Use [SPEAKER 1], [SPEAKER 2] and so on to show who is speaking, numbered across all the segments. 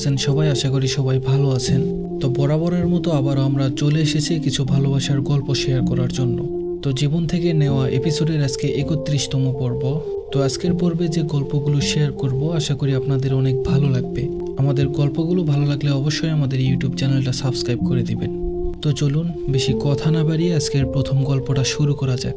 [SPEAKER 1] আছেন, সবাই আশা করি সবাই ভালো আছেন। তো বরাবরের মতো আবারও আমরা চলে এসেছি কিছু ভালোবাসার গল্প শেয়ার করার জন্য। তো জীবন থেকে নেওয়া এপিসোডের আজকে একত্রিশতম পর্ব। তো আজকের পর্বে যে গল্পগুলো শেয়ার করব, আশা করি আপনাদের অনেক ভালো লাগবে। আমাদের গল্পগুলো ভালো লাগলে অবশ্যই আমাদের ইউটিউব চ্যানেলটা সাবস্ক্রাইব করে দিবেন। তো চলুন, বেশি কথা না বাড়িয়ে আজকের প্রথম গল্পটা শুরু করা যাক।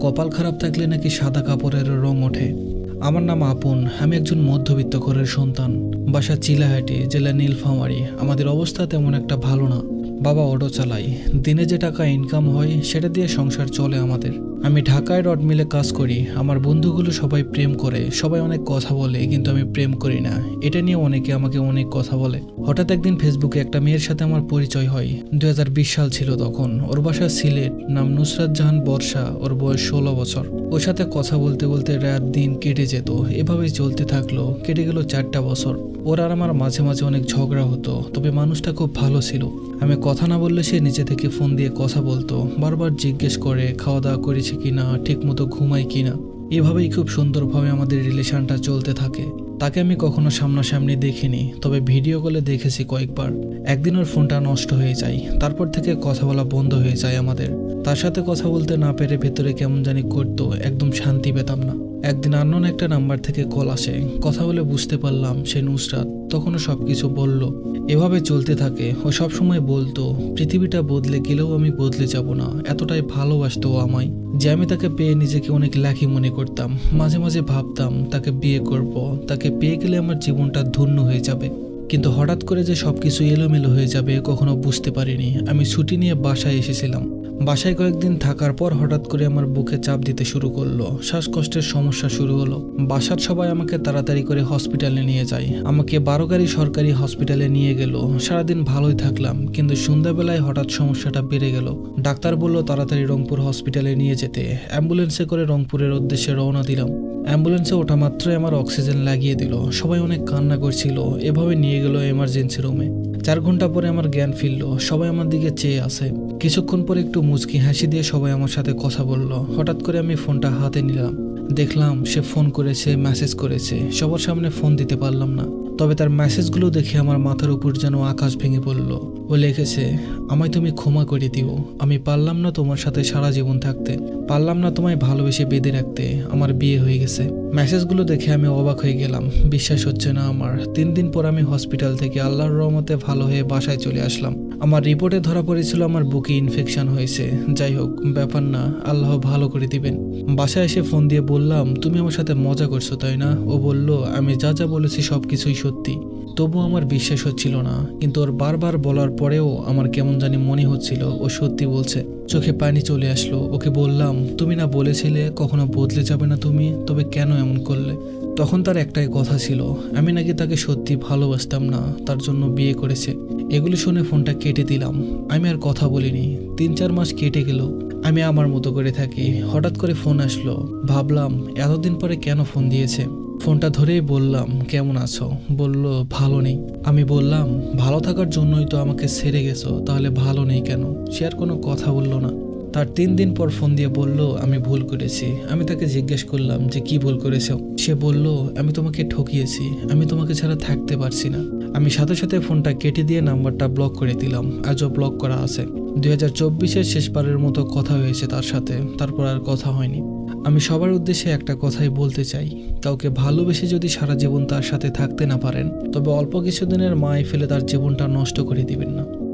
[SPEAKER 1] কপাল খারাপ থাকলে নাকি সাদা কাপড়ের রং ওঠে? আমার নাম আপন, আমি একজন মধ্যবিত্ত ঘরের সন্তান। বাসা চিলাহাটি জেলা নীলফামারি, আমাদের অবস্থা তেমন একটা ভালো না। বাবা অটো চালাই দিনে যে টাকা ইনকাম হয়, সেটা দিয়ে সংসার চলে আমাদের। আমি ঢাকায় রড মিলে কাজ করি, আমার বন্ধুগুলো সবাই প্রেম করে, সবাই অনেক কথা বলে, কিন্তু আমি প্রেম করি না। এটা নিয়ে অনেকে আমাকে অনেক কথা বলে। হঠাৎ একদিন ফেসবুকে একটা মেয়ের সাথে আমার পরিচয় হয়। দু সাল ছিল তখন। ওর বাসা সিলেট, নাম নুসরাত জাহান বর্ষা, ওর বয়স ষোলো বছর। ওর সাথে কথা বলতে বলতে রাত দিন কেটে যেত। এভাবেই চলতে থাকল, কেটে গেল চারটা বছর। ওর আর আমার মাঝে মাঝে অনেক ঝগড়া হতো, তবে মানুষটা খুব ভালো ছিল। আমি কথা না বললে সে নিচে থেকে ফোন দিয়ে কথা বলতো, বারবার জিজ্ঞেস করে, খাওয়া দাওয়া করেছে কিনা ঠিক মতো ঘুমাই কিনা, এভাবেই খুব সুন্দরভাবে আমাদের রিলেশনটা চলতে থাকে। তাকে আমি কখনো সামনাসামনি দেখিনি, তবে ভিডিও কলে দেখেছি কয়েকবার। একদিন ওর ফোনটা নষ্ট হয়ে যায়, তারপর থেকে কথা বলা বন্ধ হয়ে যায় আমাদের। তার সাথে কথা বলতে না পেরে ভেতরে কেমন জানি করতো, একদম শান্তি পেতাম না। একদিন আননোন একটা নাম্বার থেকে কল আসে, কথা বলে বুঝতে পারলাম সে নুসরাত। তখনও সব কিছু বলল, এভাবে চলতে থাকে ও সবসময় বলতো, পৃথিবীটা বদলে গেলেও আমি বদলে যাব না, এতটাই ভালোবাসত ও আমায়। যে আমি তাকে পেয়ে নিজেকে অনেক লাকি মনে করতাম, মাঝে মাঝে ভাবতাম, তাকে বিয়ে করব, তাকে পেয়ে গেলে আমার জীবনটা ধন্য হয়ে যাবে। কিন্তু হঠাৎ করে যে সব কিছু এলোমেলো হয়ে যাবে কখনো বুঝতে পারিনি। আমি ছুটি নিয়ে বাসায় এসেছিলাম। বাসায় কয়েকদিন থাকার পর হঠাৎ করে আমার বুকে চাপ দিতে শুরু করল। শ্বাসকষ্টের সমস্যা শুরু হলো। বাসার সবাই আমাকে তাড়াতাড়ি করে হসপিটালে নিয়ে যায়। আমাকে বারোগাড়ি সরকারি হসপিটালে নিয়ে গেল। সারাদিন ভালোই থাকলাম, কিন্তু সন্ধ্যাবেলায় হঠাৎ সমস্যাটা বেড়ে গেল। ডাক্তার বলল তাড়াতাড়ি রংপুর হসপিটালে নিয়ে যেতে। অ্যাম্বুলেন্সে করে রংপুরের উদ্দেশ্যে রওনা দিলাম। অ্যাম্বুলেন্সে ওঠা মাত্রই আমার অক্সিজেন লাগিয়ে দিল। সবাই অনেক কান্না করছিল। এভাবে নিয়ে গেল এমার্জেন্সি রুমে চার ঘণ্টা পরে আমার জ্ঞান ফিরল, সবাই আমার দিকে চেয়ে আছে। কিছুক্ষণ পরে একটু মুচকি হাসি দিয়ে সবাই আমার সাথে কথা বলল। হঠাৎ করে আমি ফোনটা হাতে নিলাম। দেখলাম সে ফোন করেছে মেসেজ করেছে। সবার সামনে ফোন দিতে পারলাম না। তবে তার মেসেজগুলো দেখে আমার মাথার উপর যেন আকাশ ভেঙে পড়ল। ও লিখেছে, আমায় তুমি ক্ষমা করে দিও। আমি পারলাম না তোমার সাথে সারা জীবন থাকতে। পারলাম না তোমায় ভালোবেসে বেঁধে রাখতে। আমার বিয়ে হয়ে গেছে। মেসেজগুলো দেখে আমি অবাক হয়ে গেলাম। বিশ্বাস হচ্ছে না আমার। তিন দিন পর আমি হসপিটাল থেকে আল্লাহর রহমতে ভালো হয়ে বাসায় চলে আসলাম। আমার রিপোর্টে ধরা পড়েছিল আমার বুকে ইনফেকশন হয়েছে। যাই হোক, ব্যাপার না। আল্লাহ ভালো করে দিবেন। বাসায় এসে ফোন দিয়ে বললাম, তুমি আমার সাথে মজা করছ, তাই না? ও বলল, আমি যা যা বলেছি সব কিছুই সত্যি। তবু আমার বিশ্বাস হচ্ছিল না। কিন্তু ওর বারবার বলার পরেও আমার কেমন জানি মনে হচ্ছিল, ও সত্যি বলছে। চোখে পানি চলে আসলো। ওকে বললাম, তুমি না বলেছিলে কখনো বদলে যাবে না তুমি? তবে কেন এমন করলে? তখন তার একটাই কথা ছিল, আমি নাকি তাকে সত্যি ভালোবাসতাম না, তার জন্য বিয়ে করেছে। এগুলো শুনে ফোনটা কেটে দিলাম। আমি আর কথা বলিনি। তিন চার মাস কেটে গেল। আমি আমার মতো করে থাকি। হঠাৎ করে ফোন আসলো। ভাবলাম, এতদিন পরে কেন ফোন দিয়েছে? ফোনটা ধরেই বললাম, কেমন আছো? বলল, ভালো নেই। আমি বললাম, ভালো থাকার জন্যই তো আমাকে ছেড়ে গেছো, তাহলে ভালো নেই কেন? সে আর কোনো কথা বলল না। তার তিন দিন পর ফোন দিয়ে বলল, আমি ভুল করেছি। আমি তাকে জিজ্ঞেস করলাম যে, কি ভুল করেছ? সে বলল, আমি তোমাকে ঠকিয়েছি। আমি তোমাকে ছাড়া থাকতে পারছি না। আমি সাথে সাথে ফোনটা কেটে দিয়ে নাম্বারটা ব্লক করে দিলাম। আজও ব্লক করা আছে। দুই হাজার চব্বিশের শেষবারের মতো কথা হয়েছে তার সাথে। তারপর আর কথা হয়নি। আমি সবার উদ্দেশ্যে একটা কথাই বলতে চাই। কাউকে ভালোবেসে যদি সারা জীবন তার সাথে থাকতে না পারেন, তবে অল্প কিছুদিনের মায় ফেলে তার জীবনটা নষ্ট করে দিবেন না।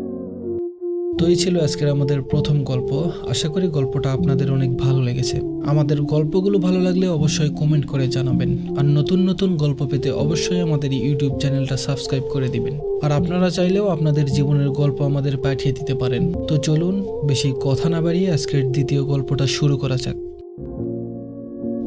[SPEAKER 1] তো এই ছিল আজকের আমাদের প্রথম গল্প। আশা করি গল্পটা আপনাদের অনেক ভালো লেগেছে। আমাদের গল্পগুলো ভালো লাগলে অবশ্যই কমেন্ট করে জানাবেন। আর নতুন নতুন গল্প পেতে অবশ্যই আমাদের ইউটিউব চ্যানেলটা সাবস্ক্রাইব করে দিবেন। আর আপনারা চাইলেও আপনাদের জীবনের গল্প আমাদের পাঠিয়ে দিতে পারেন। তো চলুন, বেশি কথা না বাড়িয়ে আজকের দ্বিতীয় গল্পটা শুরু করা যাক।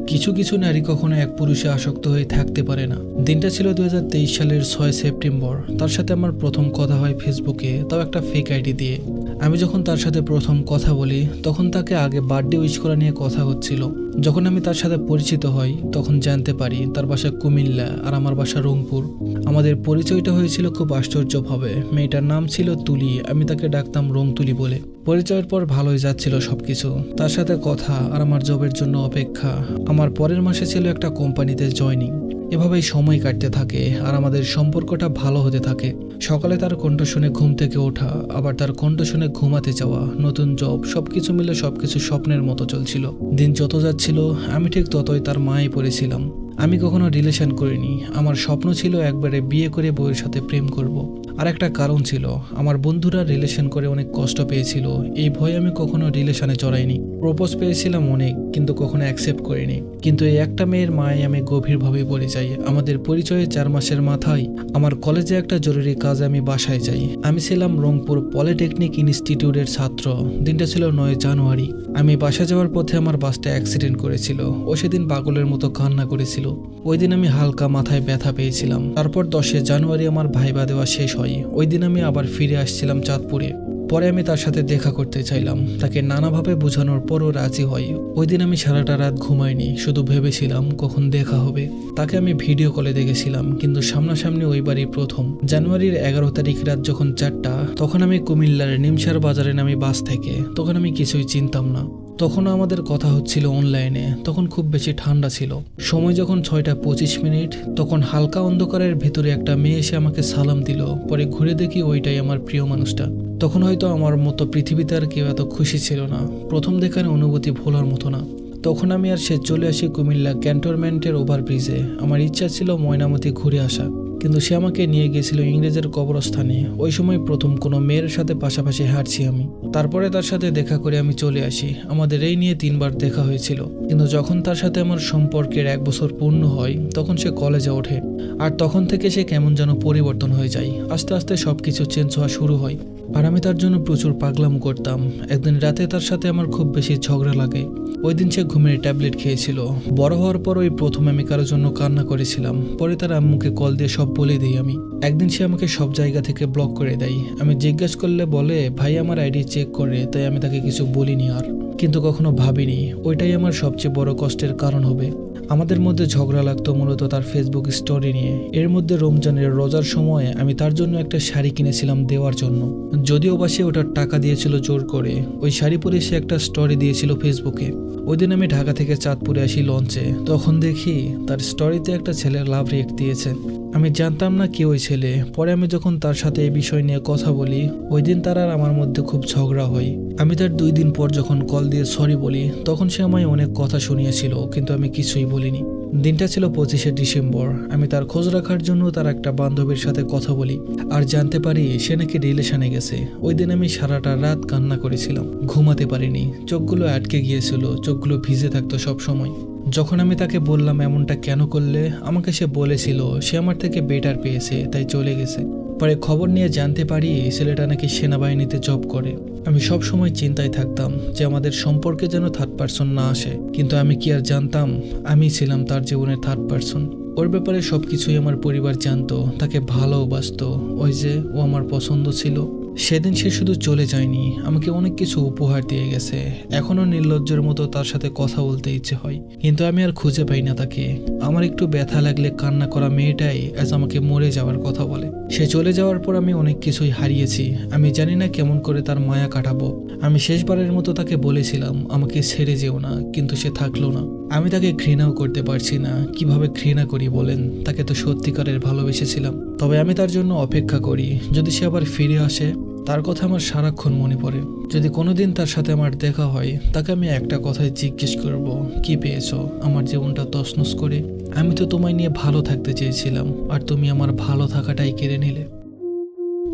[SPEAKER 1] কিছু কিছু নারী কখনো এক পুরুষে আসক্ত হয়ে থাকতে পারে না। দিনটা ছিল দুই হাজার তেইশ সালের ছয় সেপ্টেম্বর। তার সাথে আমার প্রথম কথা হয় ফেসবুকে তাও একটা ফেক আইডি দিয়ে। আমি যখন তার সাথে প্রথম কথা বলি, তখন তাকে আগে বার্থডে উইশ করা নিয়ে কথা হচ্ছিল। যখন আমি তার সাথে পরিচিত হই, তখন জানতে পারি তার বাসা কুমিল্লা আর আমার বাসা রংপুর। আমাদের পরিচয়টা হয়েছিল খুব আশ্চর্যভাবে। মেয়েটার নাম ছিল তুলি, আমি তাকে ডাকতাম রংতুলি বলে। পরিচয়ের পর ভালোই যাচ্ছিল সবকিছু। তার সাথে কথা আর আমার জবের জন্য অপেক্ষা। আমার পরের মাসে ছিল একটা কোম্পানিতে জয়নিং এভাবেই সময় কাটতে থাকে আর আমাদের সম্পর্কটা ভালো হতে থাকে। সকালে তার কণ্ঠ শুনে ঘুম থেকে ওঠা, আবার তার কণ্ঠ শুনে ঘুমাতে যাওয়া, নতুন জব সবকিছু মিলে সবকিছু স্বপ্নের মতো চলছিল। দিন যত যাচ্ছিল, আমি ঠিক ততই তার মায়ে পড়েছিলাম। আমি কখনো রিলেশন করিনি। আমার স্বপ্ন ছিল একবারে বিয়ে করে বউয়ের সাথে প্রেম করব। আর একটা কারণ ছিল, আমার বন্ধুরা রিলেশন করে অনেক কষ্ট পেয়েছিল। এই ভয়ে আমি কখনো রিলেশনে জড়াইনি প্রপোজ পেয়েছিলাম অনেক, কিন্তু কখনো অ্যাকসেপ্ট করিনি। কিন্তু এই একটা মেয়ের মায়ে আমি গভীরভাবে পড়ে যাই। আমাদের পরিচয়ে চার মাসের মাথায় আমার কলেজে একটা জরুরি কাজে আমি বাসায় যাই। আমি ছিলাম রংপুর পলিটেকনিক ইনস্টিটিউটের ছাত্র। দিনটা ছিল নয় জানুয়ারি। আমি বাসা যাওয়ার পথে আমার বাসটা অ্যাক্সিডেন্ট করেছিল। ও সেদিন পাগলের মতো কান্না করেছিল। ওই দিন আমি হালকা মাথায় ব্যথা পেয়েছিলাম। তারপর দশে জানুয়ারি আমার ভাইবা দেওয়া শেষ হয়। ওই দিন আমি আবার ফিরে আসছিলাম চাঁদপুরে। পরে আমি তার সাথে দেখা করতে চাইলাম। তাকে নানাভাবে বোঝানোর পরও রাজি হয় ওই দিন আমি সারাটা রাত ঘুমাইনি, শুধু ভেবেছিলাম কখন দেখা হবে। তাকে আমি ভিডিও কলে দেখেছিলাম, কিন্তু সামনাসামনি ওইবারই প্রথম। জানুয়ারির এগারো তারিখ রাত যখন চারটা, তখন আমি কুমিল্লার নিমসার বাজারে নামি বাস থেকে। তখন আমি কিছুই চিনতাম না। তখনও আমাদের কথা হচ্ছিল অনলাইনে তখন খুব বেশি ঠান্ডা ছিল। সময় যখন ছয়টা পঁচিশ মিনিট, তখন হালকা অন্ধকারের ভিতরে একটা মেয়ে এসে আমাকে সালাম দিল। পরে ঘুরে দেখি ওইটাই আমার প্রিয় মানুষটা। তখন হয়তো আমার মতো পৃথিবীতে আর কেউ এত খুশি ছিল না। প্রথম দেখার অনুভূতি ভোলার মতো না। তখন আমি আর সে চলে আসি কুমিল্লা ক্যান্টনমেন্টের ওভারব্রিজে। আমার ইচ্ছা ছিল ময়নামতি ঘুরে আসা। কিন্তু সে আমাকে নিয়ে গিয়েছিল ইংরেজের কবরস্থানে। ওই সময় প্রথম কোনো মেয়ের সাথে পাশাপাশি হাঁটছি আমি। তারপরে তার সাথে দেখা করে আমি চলে আসি। আমাদের এই নিয়ে তিনবার দেখা হয়েছিল। কিন্তু যখন তার সাথে আমার সম্পর্কের এক বছর পূর্ণ হয়, তখন সে কলেজে ওঠে। আর তখন থেকে সে কেমন যেন পরিবর্তন হয়ে যায়। আস্তে আস্তে সব কিছু চেঞ্জ হওয়া শুরু হয়। আর আমি তার জন্য প্রচুর পাগলাম করতাম। একদিন রাতে তার সাথে আমার খুব বেশি ঝগড়া লাগে। ওই দিন সে ঘুমের ট্যাবলেট খেয়েছিল। বড় হওয়ার পর ওই প্রথম আমি কারোর জন্য কান্না করেছিলাম। পরে তার আম্মুকে কল দিয়ে সব বলে দিই আমি। একদিন সে আমাকে সব জায়গা থেকে ব্লক করে দেয়। আমি জিজ্ঞেস করলে বলে, ভাই, আমার আইডি চেক করে, তাই আমি তাকে কিছু বলিনি আর। কিন্তু কখনো ভাবিনি। ওইটাই আমার সবচেয়ে বড় কষ্টের কারণ হবে। আমাদের মধ্যে ঝগড়া লাগতো মূলত তার ফেসবুক স্টোরি নিয়ে। এর মধ্যে রমজানের রোজার সময় আমি তার জন্য একটা শাড়ি কিনেছিলাম দেওয়ার জন্য। যদিও বা সে ওটার টাকা দিয়েছিল জোর করে, ওই শাড়ি পরে সে একটা স্টোরি দিয়েছিল ফেসবুকে ওই দিন আমি ঢাকা থেকে চাঁদপুরে আসি লঞ্চে। তখন দেখি তার স্টোরিতে একটা ছেলে লাভ রিয়েক্ট দিয়েছে। আমি জানতাম না কি ওই ছেলে। পরে আমি যখন তার সাথে এই বিষয় নিয়ে কথা বলি ওই দিন তার আর আমার মধ্যে খুব ঝগড়া হয়। আমি তার দুই দিন পর যখন কল দিয়ে সরি বলি, তখন সে আমায় অনেক কথা শুনিয়েছিল, কিন্তু আমি কিছুই বলিনি। দিনটা ছিল পঁচিশে ডিসেম্বর। আমি তার খোঁজ রাখার জন্য তার একটা বান্ধবীর সাথে কথা বলি। আর জানতে পারি সে নাকি রিলেশনে গেছে। ওই দিন আমি সারাটা রাত কান্না করেছিলাম। ঘুমাতে পারিনি। চোখগুলো আটকে গিয়েছিল। চোখগুলো ভিজে থাকতো সব সময়। যখন আমি তাকে বললাম এমনটা কেন করলে, আমাকে সে বলেছিল, সে আমার থেকে বেটার পেয়েছে, তাই চলে গেছে। পরে খবর নিয়ে জানতে পারি এই ছেলেটা নাকি সেনাবাহিনীতে জব করে। আমি সব সময় চিন্তায় থাকতাম যে আমাদের সম্পর্কে যেন থার্ড পার্সন না আসে। কিন্তু আমি কি আর জানতাম? আমি ছিলাম তার জীবনের থার্ড পার্সন ওর ব্যাপারে সব কিছুই আমার পরিবার জানতো, তাকে ভালোবাসত। ওই যে ও আমার পছন্দ ছিল। সেদিন সে শুধু চলে যায়নি, আমাকে অনেক কিছু উপহার দিয়ে গেছে। এখনও নির্লজ্জের মতো তার সাথে কথা বলতে ইচ্ছে হয়, কিন্তু আমি আর খুঁজে পাই না তাকে। আমার একটু ব্যথা লাগলে কান্না করা মেয়েটাই আজ আমাকে মরে যাওয়ার কথা বলে। সে চলে যাওয়ার পর আমি অনেক কিছুই হারিয়েছি। আমি জানি না কেমন করে তার মায়া কাটাবো। আমি শেষবারের মতো তাকে বলেছিলাম, আমাকে ছেড়ে যেও না। কিন্তু সে থাকল না। আমি তাকে ঘৃণাও করতে পারছি না। কীভাবে ঘৃণা করি বলেন? তাকে তো সত্যিকারের ভালোবেসেছিলাম। তবে আমি তার জন্য অপেক্ষা করি। যদি সে আবার ফিরে আসে তার কথা আমার সারাক্ষণ মনে পড়ে। যদি কোনোদিন তার সাথে আমার দেখা হয়, তাকে আমি একটা কথাই জিজ্ঞেস করব, কি পেয়েছ? আমার জীবনটা তছনছ করে? আমি তো তোমায় নিয়ে ভালো থাকতে চেয়েছিলাম, আর তুমি আমার ভালো থাকাটাই কেড়ে নিলে।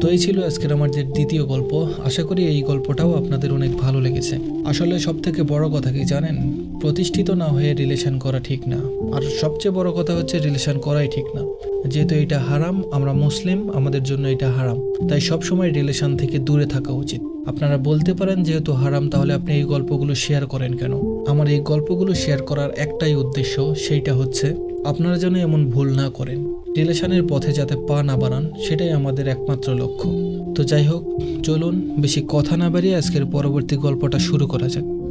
[SPEAKER 1] তো এই ছিল আজকের আমাদের দ্বিতীয় গল্প। আশা করি এই গল্পটাও আপনাদের অনেক ভালো লেগেছে। আসলে সব থেকে বড় কথা কি জানেন? প্রতিষ্ঠিত না হয়ে রিলেশন করা ঠিক না। আর সবচেয়ে বড় কথা হচ্ছে রিলেশন করাই ঠিক না। যেহেতু এটা হারাম, আমরা মুসলিম, আমাদের জন্য এটা হারাম। তাই সব সময় রিলেশন থেকে দূরে থাকা উচিত। আপনারা বলতে পারেন, যেহেতু হারাম, তাহলে আপনি এই গল্পগুলো শেয়ার করেন কেন? আমার এই গল্পগুলো শেয়ার করার একটাই উদ্দেশ্য, সেইটা হচ্ছে, আপনারা যেন এমন ভুল না করেন। রিলেশনের পথে যাতে পা না বাড়ান, সেটাই আমাদের একমাত্র লক্ষ্য। তো যাই হোক, চলুন, বেশি কথা না বাড়িয়ে আজকের পরবর্তী গল্পটা শুরু করা যাক।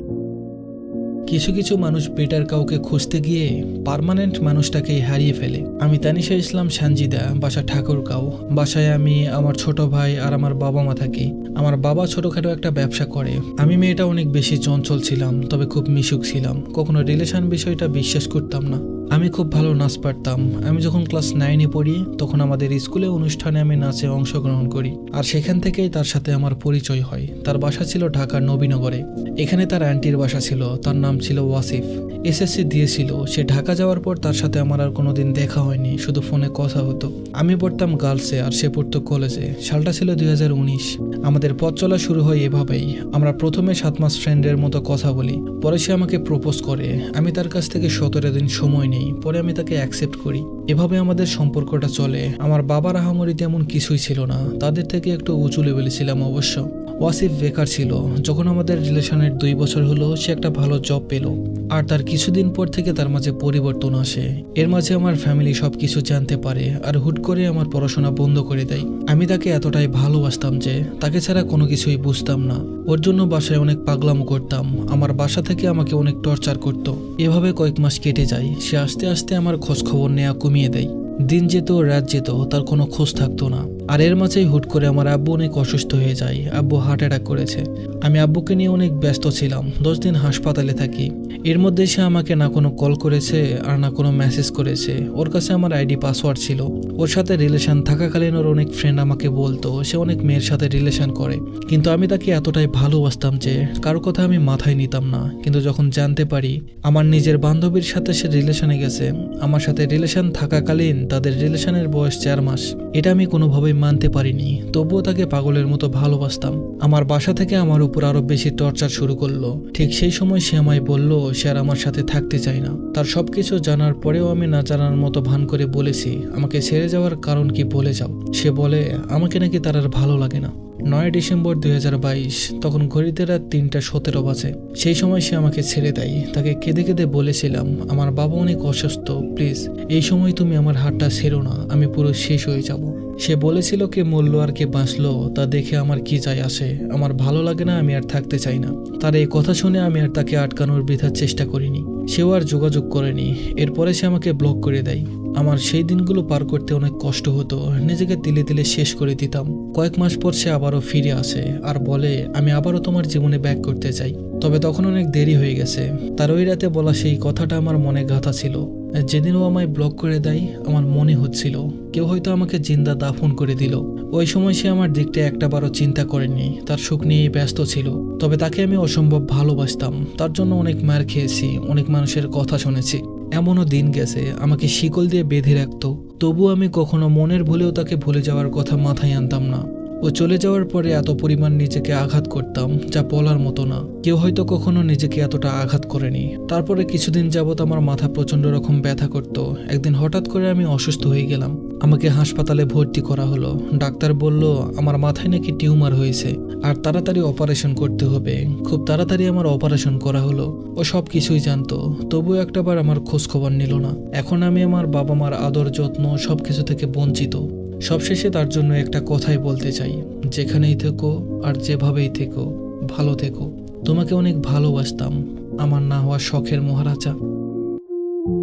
[SPEAKER 1] কিছু কিছু মানুষ বেটার কাউকে খুঁজতে গিয়ে পারমানেন্ট মানুষটাকেই হারিয়ে ফেলে। আমি তানিশা ইসলাম, সানজিদা, বাসা ঠাকুর কাউ বাসায় আমি, আমার ছোট ভাই আর আমার বাবা মা থাকি। আমার বাবা ছোটখাটো একটা ব্যবসা করে। আমি মেয়েটা অনেক বেশি চঞ্চল ছিলাম, তবে খুব মিশুক ছিলাম। কখনো রিলেশন বিষয়টা বিশ্বাস করতাম না। আমি খুব ভালো নাচ পারতাম। আমি যখন ক্লাস নাইনে পড়ি, তখন আমাদের স্কুলে অনুষ্ঠানে আমি নাচে অংশগ্রহণ করি। আর সেখান থেকেই তার সাথে আমার পরিচয় হয়। তার বাসা ছিল ঢাকার নবীনগরে। এখানে তার আন্টির বাসা ছিল। তার নাম ছিল ওয়াসিফ। এসএসসি দিয়েছিল। সে ঢাকা যাওয়ার পর তার সাথে আমার আর কোনোদিন দেখা হয়নি। শুধু ফোনে কথা হতো। আমি পড়তাম গার্লসে আর সে পড়তো কলেজে সালটা ছিল দুই হাজার উনিশ। আমাদের পথ চলা শুরু হয় এভাবেই। আমরা প্রথমে সাত মাস ফ্রেন্ডের মতো কথা বলি। পরে সে আমাকে প্রপোজ করে। আমি তার কাছ থেকে সতেরো দিন সময় নেই। পরে আমি তাকে অ্যাকসেপ্ট করি। এভাবে আমাদের সম্পর্কটা চলে। আমার বাবার আহামরি তেমন কিছুই ছিল না। তাদের থেকে একটু উঁচু লেভেলে ছিলাম অবশ্য। ওয়াসিফ বেকার ছিল। যখন আমাদের রিলেশনের দুই বছর হলো, সে একটা ভালো জব পেল। আর তার কিছুদিন পর থেকে তার মাঝে পরিবর্তন আসে। এর মাঝে আমার ফ্যামিলি সব কিছু জানতে পারে আর হুট করে আমার পড়াশোনা বন্ধ করে দেয়। আমি তাকে এতটাই ভালোবাসতাম যে, তাকে ছাড়া কোনো কিছুই বুঝতাম না। ওর জন্য বাসায় অনেক পাগলামো করতাম। আমার বাসা থেকে আমাকে অনেক টর্চার করত। এভাবে কয়েক মাস কেটে যায়। সে আস্তে আস্তে আমার খোঁজখবর নেওয়া কমিয়ে দেয়। দিন যেত, রাত যেত, তার কোনো খোঁজ থাকতো না। আর এর মাঝেই হুট করে আমার আব্বু অনেক অসুস্থ হয়ে যায়। আব্বু হার্ট অ্যাটাক করেছে। আমি আব্বুকে নিয়ে অনেক ব্যস্ত ছিলাম। দশ দিন হাসপাতালে থাকি। এর মধ্যে সে আমাকে না কোনো কল করেছে আর না কোনো মেসেজ করেছে। ওর কাছে আমার আইডি পাসওয়ার্ড ছিল। ওর সাথে রিলেশন থাকাকালীন ওর অনেক ফ্রেন্ড আমাকে বলতো, সে অনেক মেয়ের সাথে রিলেশন করে। কিন্তু আমি তাকে এতটাই ভালোবাসতাম যে কারও কথা আমি মাথায় নিতাম না। কিন্তু যখন জানতে পারি আমার নিজের বান্ধবীর সাথে সে রিলেশনে গেছে, আমার সাথে রিলেশন থাকাকালীন তাদের রিলেশনের বয়স চার মাস। এটা আমি কোনোভাবেই মানতে পারিনি। তবুও তাকে পাগলের মতো ভালোবাসতাম। আমার বাসা থেকে আমার উপর আরও বেশি টর্চার শুরু করল। ঠিক সেই সময় সে আমায় বলল সে আর আমার সাথে থাকতে চায় না। তার সবকিছু জানার পরেও আমি না জানার মতো ভান করে বলেছি, আমাকে ছেড়ে যাওয়ার কারণ কি বলে যাও? সে বলে, আমাকে নাকি তার আর ভালো লাগে না। নয় ডিসেম্বর দু হাজার বাইশ, তখন ঘড়িতে রাত তিনটা সতেরো বাজে। সেই সময় সে আমাকে ছেড়ে দেয়। তাকে কেঁদে কেঁদে বলেছিলাম, আমার বাবা অনেক অসুস্থ, প্লিজ, এই সময় তুমি আমার হাতটা ছেড়ো না, আমি পুরো শেষ হয়ে যাব। সে বলেছিল কে মরলো আর কে বাঁচলো, তা দেখে আমার কি যায় আসে। আমার ভালো লাগে না, আমি আর থাকতে চাই না। তার এই কথা শুনে আমি আর তাকে আটকানোর বৃথার চেষ্টা করিনি। সেও আর যোগাযোগ করেনি। এরপরে সে আমাকে ব্লক করে দেয়। আমার সেই দিনগুলো পার করতে অনেক কষ্ট হতো। নিজেকে তিলে তিলে শেষ করে দিতাম। কয়েক মাস পর সে আবারও ফিরে আসে আর বলে, আমি আবারও তোমার জীবনে ব্যাক করতে চাই। তবে তখন অনেক দেরি হয়ে গেছে। তার ওই রাতে বলা সেই কথাটা আমার মনে গাঁথা ছিল। যেদিন ও আমায় ব্লক করে দেয়, আমার মনে হচ্ছিল, কেউ হয়তো আমাকে জিন্দা দাফন করে দিল। ওই সময় সে আমার দিকটা একটাবারও চিন্তা করেনি। তার সুখ নিয়েই ব্যস্ত ছিল। তবে তাকে আমি অসম্ভব ভালোবাসতাম। তার জন্য অনেক মার খেয়েছি, অনেক মানুষের কথা শুনেছি। এমনও দিন গেছে আমাকে শিকল দিয়ে বেঁধে রাখত তবু আমি কখনো মনের ভুলেও তাকে ভুলে যাওয়ার কথা মাথায় আনতাম না। ও চলে যাওয়ার পরে এত পরিমাণ নিজেকে আঘাত করতাম যা বলার মতো না। কেউ হয়তো কখনো নিজেকে এতটা আঘাত করেনি। তারপরে কিছুদিন যাবত আমার মাথা প্রচণ্ড রকম ব্যথা করত। একদিন হঠাৎ করে আমি অসুস্থ হয়ে গেলাম। আমাকে হাসপাতালে ভর্তি করা হলো। ডাক্তার বলল, আমার মাথায় নাকি টিউমার হয়েছে। আর তাড়াতাড়ি অপারেশন করতে হবে। খুব তাড়াতাড়ি আমার অপারেশন করা হলো। ও সব কিছুই জানতো। তবুও একটাবার আমার খোঁজ খবর নিল না। এখন আমি আমার বাবা মার আদর, যত্ন সব কিছু থেকে বঞ্চিত। সবশেষে তার জন্য একটা কথাই বলতে চাই। যেখানেই থেকো আর যেভাবেই থেকো, ভালো থেকো। তোমাকে অনেক ভালোবাসতাম। আমার না হওয়া শখের মহারাজা।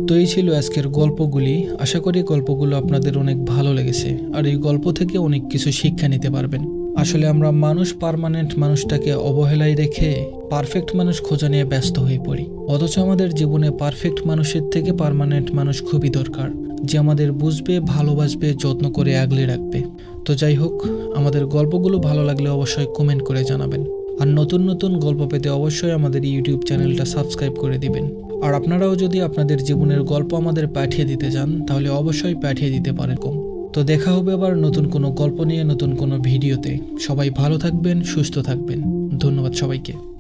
[SPEAKER 1] তো এই ছিল আজকের গল্পগুলি। আশা করি গল্পগুলো আপনাদের অনেক ভালো লেগেছে। আর এই গল্প থেকে অনেক কিছু শিক্ষা নিতে পারবেন। আসলে আমরা মানুষ পারমানেন্ট মানুষটাকে অবহেলায় রেখে পারফেক্ট মানুষ খোঁজা নিয়ে ব্যস্ত হয়ে পড়ি। অথচ আমাদের জীবনে পারফেক্ট মানুষের থেকে পারমানেন্ট মানুষ খুবই দরকার। যে আমাদের বুঝবে, ভালোবাসবে, যত্ন করে আগলে রাখবে। তো যাই হোক, আমাদের গল্পগুলো ভালো লাগলে অবশ্যই কমেন্ট করে জানাবেন। আর নতুন নতুন গল্প পেতে অবশ্যই আমাদের ইউটিউব চ্যানেলটা সাবস্ক্রাইব করে দিবেন। আর আপনারাও যদি আপনাদের জীবনের গল্প আমাদের পাঠিয়ে দিতে চান, তাহলে অবশ্যই পাঠিয়ে দিতে পারেন কম। তো দেখা হবে আবার নতুন কোনো গল্প নিয়ে, নতুন কোনো ভিডিওতে। সবাই ভালো থাকবেন, সুস্থ থাকবেন। ধন্যবাদ সবাইকে।